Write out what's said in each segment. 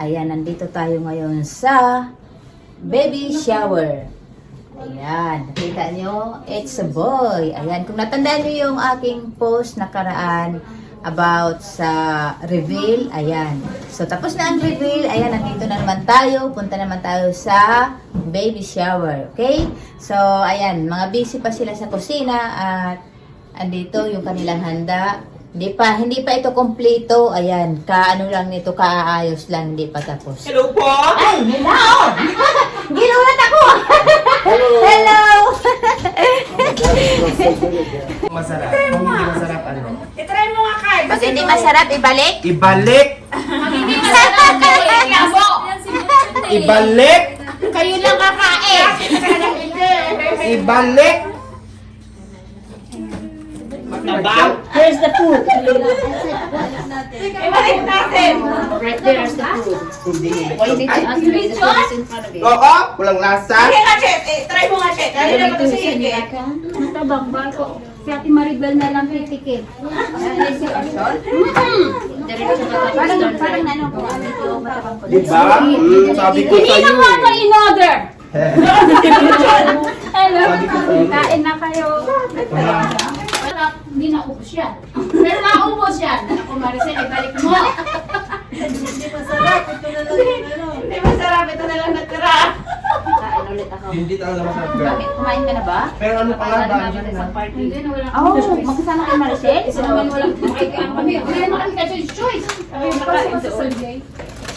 Ayan, nandito tayo ngayon sa baby shower. Ayan, nakita nyo, it's a boy. Ayan, kung natandaan nyo yung aking post nakaraan about sa reveal, ayan. So, tapos na ang reveal, ayan, nandito na naman tayo. Punta naman tayo sa baby shower, okay? So, ayan, mga busy pa sila sa kusina at andito yung kanilang handa. Hindi pa, hindi pa ito kompleto. Ayan, kaano lang nito, kaaayos lang, hindi pa tapos. Hello po! Ay, hello! Ginulat ako! hello! Masarap. Kung hindi masarap, ano? I-try mo nga, Kai. Pag hindi masarap, ibalik. Ibalik! Hindi masarap. Labo. Ibalik! Kayo lang kakain. Ibalik! Nabaw! Here's the food. Ibalik natin. Right there's the food. Hindi. Why did you ask me the food is in front of you? Oo! Walang lasa! Sige nga, Chet. Eh, try mo nga, Chet. Dali na Ito kasi sa sige. Natabang ba ko? Si Ate Maribel na lang titikit. Parang, parang ano ko, ito matabang ko. Diba? Mm, sabi ko Hindi sa'yo na ako eh. in order! Hello? Sa'yo. Kain na kayo. Sarap, hindi na ubos yan. Pero naubos yan. Ako Maricel, ibalik mo. Hindi masarap. Ito na lang natira. Kain ulit ako. Hindi talaga masarap girl. Bakit? Kumain ka na ba? Pero ano pa nga ba? Yun na. Hindi na wala Oh, magkasama kay Maricel? Isa naman walang makikita kami. Wala naman kami kasi choice. Ay, nakain sa Sunday.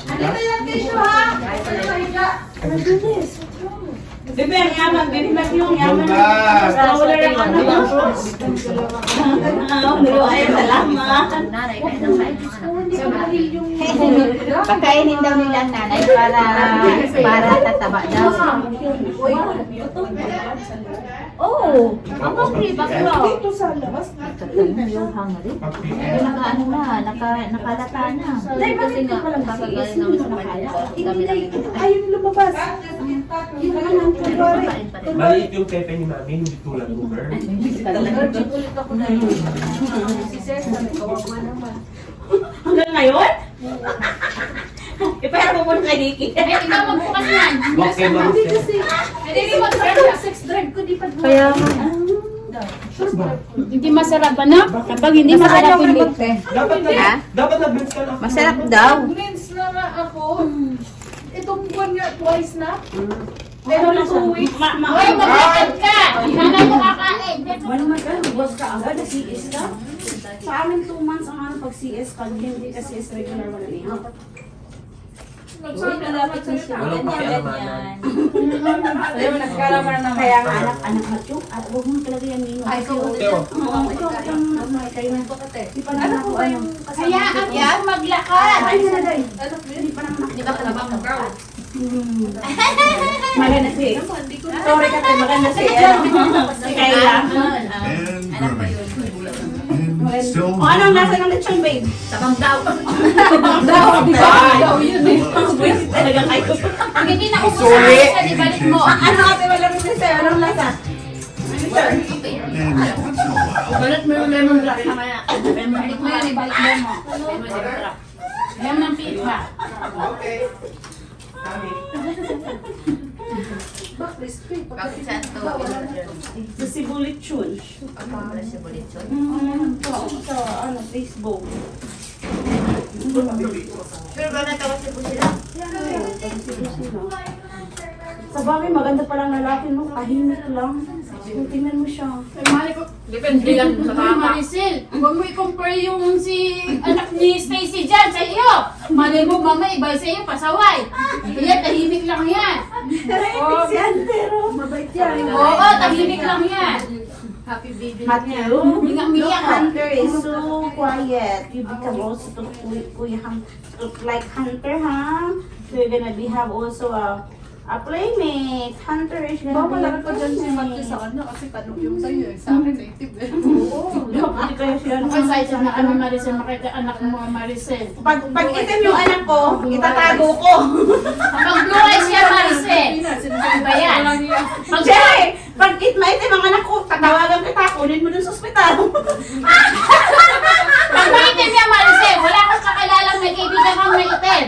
Andito yung tissue, ha? Bebe, ang yaman. Bebe, mag yung yaman. Bukas! Wala lang ano. Ah, Ay, salamat. Nanay, kain ng kain. Pakainin daw nila ang nanay para para tataba daw. Oh, ang hungry ba? Dito sa labas. Yung hungry. Ay, naka ano na, naka nakalata na. Dahil bakit ka palang Kakagaling naman sa na Ayun lumabas. Yun naman. Maliit yung pepe ni mami, hindi tulad mo girl. Hanggang ngayon? Ipahira mo muna kay Nikki. Eh, ikaw magbukas yan. Okay, Maricel. Hindi di mag-drive sa sex drive ko, di pa Kaya Hindi masarap ba na? Kapag hindi masarap hindi. Dapat na, dapat na-blitz ka na. Masarap daw. Rinse na nga ako. Itong buwan nga, twice na. Pero na two weeks. Ma, ma, Hoy, maglakad ka! Nanay mo kakain. Wala naman ka, huwag ka agad, CS ka. Sa amin, two months ang ano pag CS, pag hindi ka CS regular, wala niya. Nagsabi na naman sa'yo. Walang pakialamanan. Kaya nga anak, anak matyo, at huwag mo talaga yan nino. Ay, Oo, yung ano, kayo na. Di pa naman ako, ano. Hayaan mo maglakad. Ay, na day. Ano, Hindi pa naman ako. Di ba kalabang mo, girl? Maganda si. Sorry ka maganda si. Si Kayla. And grooming. Still O, anong nasa ng lechon, babe? Sabang daw. Buwisit talaga kayo. Pag hindi na Sorry. sa ibalik mo. Ano ate, wala rin sa'yo. Anong lasa? and once in a while, Balat mo yung lemon grass na kaya. Balik mo yan, ibalik mo mo. Yan ang pizza. Okay. Kami. Bakit saan to? Sa Cebu lechon. Para si Bulitson. Mm, Sa, ano, Facebook. Pero ba natawa si Busila? Sa bagay, maganda palang lalaki, no? Tahimik lang. Tingnan mo siya. Depende yan sa tama. Maricel, huwag mo i-compare yung si anak ni Stacy dyan sa iyo. Mali mo mama, iba sa iyo, pasaway. Yan, tahimik lang yan. Oh, si Antero. Mabait yan. Oo, tahimik lang yan. Hindi nga look, umiyak. Hunter is so quiet. You become also to Kuya, Kuya Hun- look like Hunter, huh? So you're gonna be have also a a playmate. Hunter is gonna be Bawal your lang pa dyan si Matthew sa kanya kasi tanong yung sa'yo eh. Sa akin, native eh. Oo, hindi kayo siya. Excited na kami Maricel, makita anak mo Maricel. Pag, pag itim yung anak ko, itatago ko. Kapag blue eyes siya Maricel. Ano ba yan? Pag Siyempre, pag it maitim ang anak ko, tatawagan kita, kunin mo dun sa ospital. Pag maitim niya Maricel, wala akong kakilalang may kaibigan kang may itim.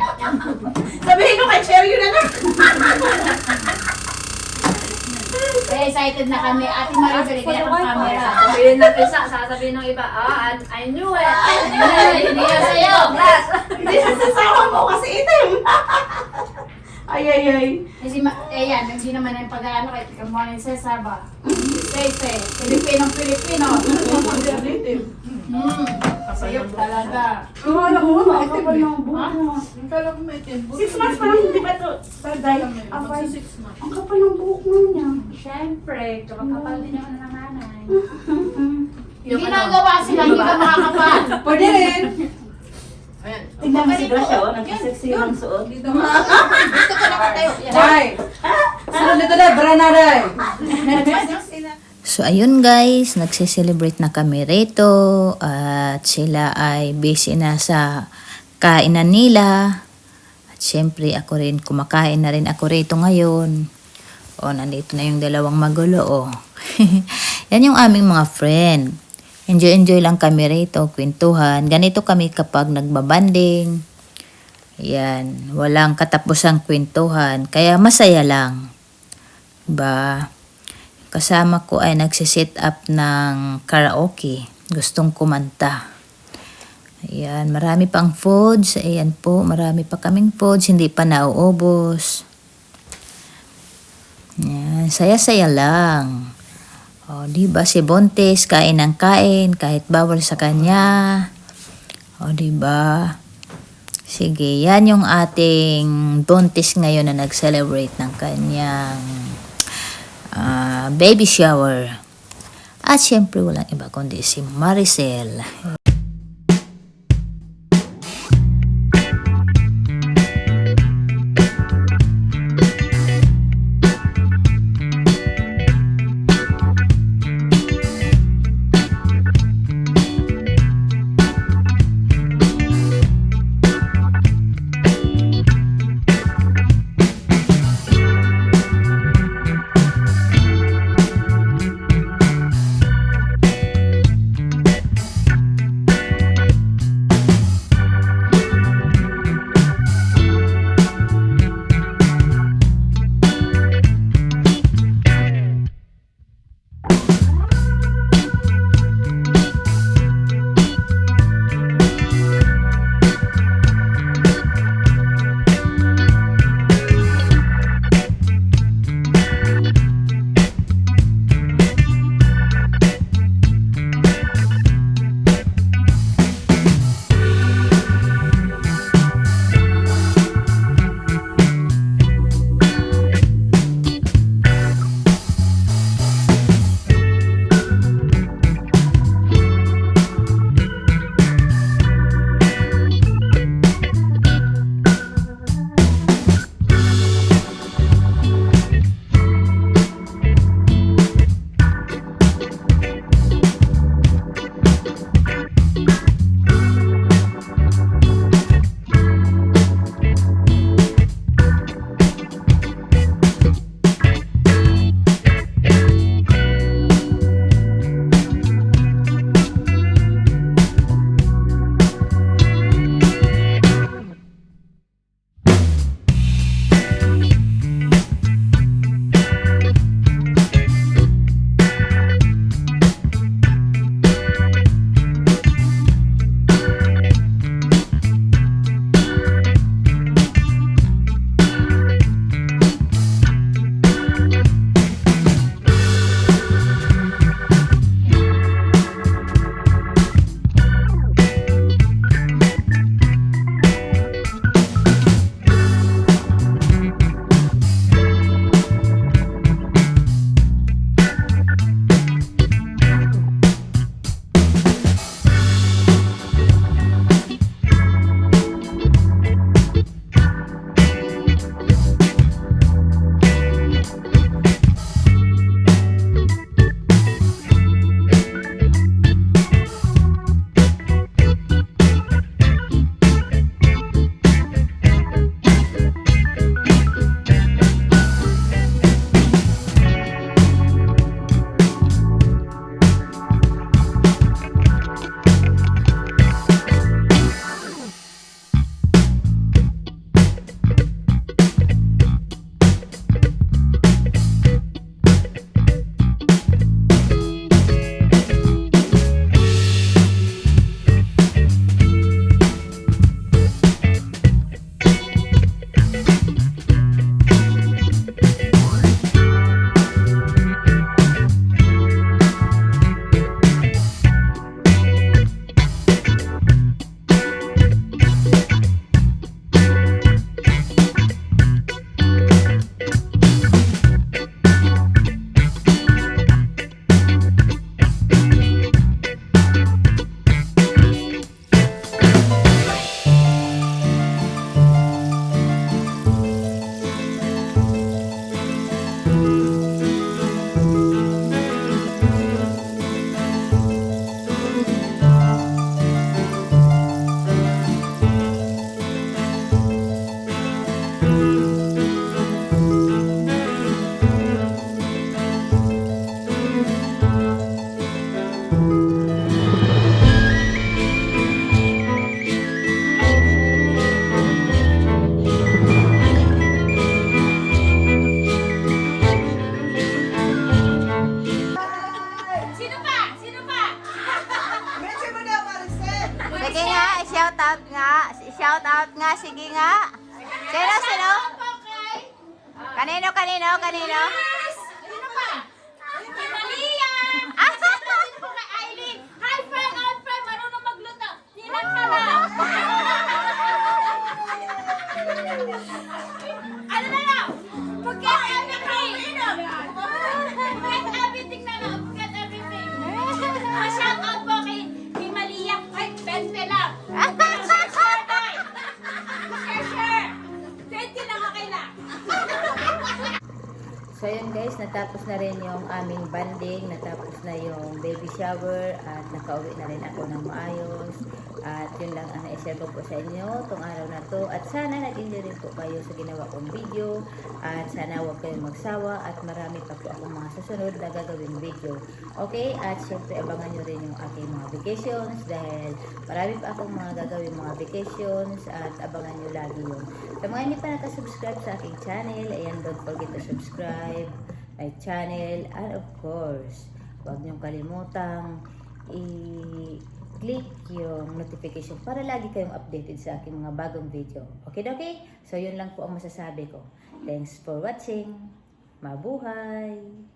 Sabihin ko kay Cherry yun na Kaya excited na kami. Ate Maribel, kaya ang camera. Sabihin ng isa, sasabihin ng iba, ah, I- I knew it. Ay, Hindi yan sa'yo. Hindi sa sasawa mo kasi itim. ay, ay, ay. Kasi, ma- eh yan, hindi naman yung pag-ano kay Good morning, Cesar ba? Sese, Pilipinong Pilipino. Hmm, sayop talaga. Ang alam mo, maitim ng buhok mo. Kala ko may tempo. Six months pa lang, hindi ba ito? Ang six months. ang kapal ng buhok mo niya. Siyempre, kapal din ako ng nanay. Yung ginagawa sila, hindi ka makakapal. Pwede rin. Tingnan mo si Gracia, oh, nagsiseksi ang suot. Gusto ko nakatayo. Day! Sunod nito na, brana day! So ayun guys, nagse-celebrate na kami rito at sila ay busy na sa kainan nila. At syempre ako rin, kumakain na rin ako rito ngayon. O, nandito na yung dalawang magulo, oh. Yan yung aming mga friend. Enjoy-enjoy lang kami rito, kwentuhan. Ganito kami kapag nagbabanding. Yan, walang katapusang kwentuhan, kaya masaya lang. Ba, kasama ko ay nagsisit up ng karaoke. Gustong kumanta. Ayan, marami pang foods. Ayan po, marami pa kaming foods. Hindi pa nauubos. Ayan, saya-saya lang. O, di ba si Bontes kain ng kain kahit bawal sa kanya. O, di ba? Sige, yan yung ating Bontes ngayon na nag-celebrate ng kanyang baby shower. At syempre walang iba kundi si Maricel. So yun guys, natapos na rin yung aming banding, natapos na yung baby shower at nakauwi na rin ako ng maayos. At yun lang ang na-share ko po sa inyo tong araw na to. At sana nag-enjoy rin po kayo sa ginawa kong video. At sana huwag kayong magsawa at marami pa po akong mga susunod na gagawin video. Okay? At syempre abangan nyo rin yung aking mga vacations dahil marami pa akong mga gagawin mga vacations at abangan nyo lagi yun. Sa mga hindi pa nakasubscribe sa aking channel, ayan, don't forget to subscribe my channel and of course, huwag niyong kalimutang i-click yung notification para lagi kayong updated sa aking mga bagong video. Okay, okay? So, yun lang po ang masasabi ko. Thanks for watching. Mabuhay!